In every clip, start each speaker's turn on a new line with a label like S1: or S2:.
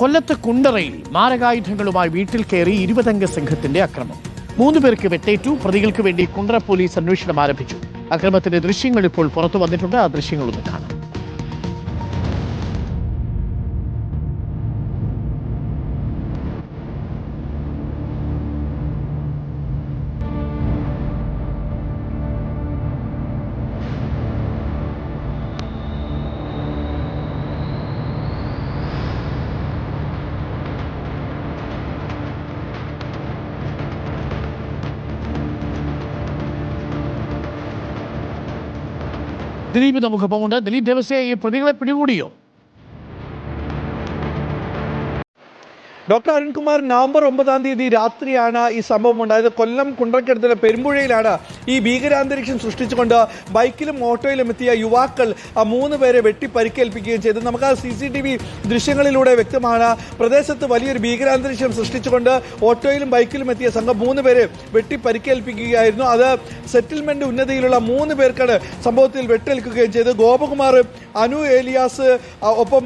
S1: കൊല്ലത്ത് കുണ്ടറയിൽ മാരകായുധങ്ങളുമായി വീട്ടിൽ കയറി ഇരുപതംഗ സംഘത്തിന്റെ അക്രമം. മൂന്ന് പേർക്ക് വെട്ടേറ്റു. പ്രതികൾക്ക് വേണ്ടി കുണ്ടറ പോലീസ് അന്വേഷണം ആരംഭിച്ചു. അക്രമത്തിന്റെ ദൃശ്യങ്ങൾ ഇപ്പോൾ പുറത്തു വന്നിട്ടുണ്ട്. ആ ദൃശ്യങ്ങളൊന്ന് കാണാം. ദിലീപ് നമുക്കൊപ്പമുണ്ട് ദിലീപ് ദേവസ്യ ഈ പ്രതികളെ പിടികൂടിയോ?
S2: ഡോക്ടർ അരുൺകുമാർ നവംബർ ഒമ്പതാം തീയതി രാത്രിയാണ് ഈ സംഭവം ഉണ്ടായത്. കൊല്ലം കുണ്ടക്കടുത്തുള്ള പെരുമ്പുഴയിലാണ് ഈ ഭീകരാന്തരീക്ഷം സൃഷ്ടിച്ചുകൊണ്ട് ബൈക്കിലും ഓട്ടോയിലും എത്തിയ യുവാക്കൾ മൂന്ന് പേരെ വെട്ടി പരിക്കേൽപ്പിക്കുകയും ചെയ്തു. നമുക്ക് ആ സി സി ടി വി ദൃശ്യങ്ങളിലൂടെ വ്യക്തമാണ്. പ്രദേശത്ത് വലിയൊരു ഭീകരാന്തരീക്ഷം സൃഷ്ടിച്ചുകൊണ്ട് ഓട്ടോയിലും ബൈക്കിലും എത്തിയ സംഘം മൂന്ന് പേരെ വെട്ടി പരിക്കേൽപ്പിക്കുകയായിരുന്നു. അത് സെറ്റിൽമെന്റ് ഉന്നതിയിലുള്ള മൂന്ന് പേർക്കാണ് സംഭവത്തിൽ വെട്ടേൽക്കുകയും ചെയ്തു ഗോപകുമാർ അനു ഏലിയാസ് ഒപ്പം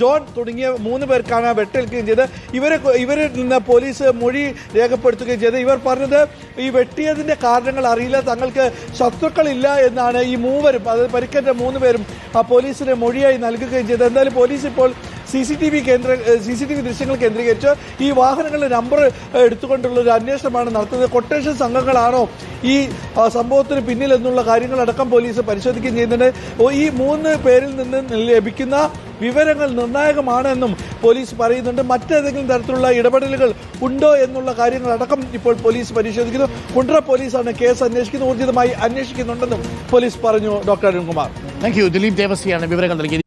S2: ജോൺ തുടങ്ങിയ മൂന്ന് പേർക്കാണ് വെട്ടേൽക്കുകയും ചെയ്ത് ഇവരെ ഇവരിൽ നിന്ന് പോലീസ് മൊഴി രേഖപ്പെടുത്തുകയും ചെയ്ത്. ഇവർ പറഞ്ഞത് ഈ വെട്ടിയതിന്റെ കാരണങ്ങൾ അറിയില്ല തങ്ങൾക്ക് ശത്രുക്കളില്ല എന്നാണ് ഈ മൂവരും അതായത് പരിക്കേറ്റ മൂന്ന് പേരും ആ പോലീസിന് മൊഴിയായി നൽകുകയും ചെയ്തത് എന്തായാലും പോലീസ് ഇപ്പോൾ സി സി ടി വി കേന്ദ്ര സി സി ടി വി ദൃശ്യങ്ങൾ കേന്ദ്രീകരിച്ച് ഈ വാഹനങ്ങളുടെ നമ്പർ എടുത്തുകൊണ്ടുള്ള ഒരു അന്വേഷണമാണ് നടത്തുന്നത്. കൊട്ടേഷൻ സംഘങ്ങളാണോ ഈ സംഭവത്തിന് പിന്നിൽ എന്നുള്ള കാര്യങ്ങളടക്കം പോലീസ് പരിശോധിക്കുകയും ചെയ്യുന്നുണ്ട്. ഈ മൂന്ന് പേരിൽ നിന്ന് ലഭിക്കുന്ന വിവരങ്ങൾ നിർണായകമാണെന്നും പോലീസ് പറയുന്നുണ്ട്. മറ്റേതെങ്കിലും തരത്തിലുള്ള ഇടപെടലുകൾ ഉണ്ടോ എന്നുള്ള കാര്യങ്ങളടക്കം ഇപ്പോൾ പോലീസ് പരിശോധിക്കുന്നു. കുണ്ട്ര പോലീസാണ് കേസ് അന്വേഷിക്കുന്നത് ഊർജിതമായി അന്വേഷിക്കുന്നുണ്ടെന്നും പോലീസ് പറഞ്ഞു. Doctor Arunkumar.
S1: Thank you Dileep ദേവസിയാണ് വിവരങ്ങൾ നൽകിയത്.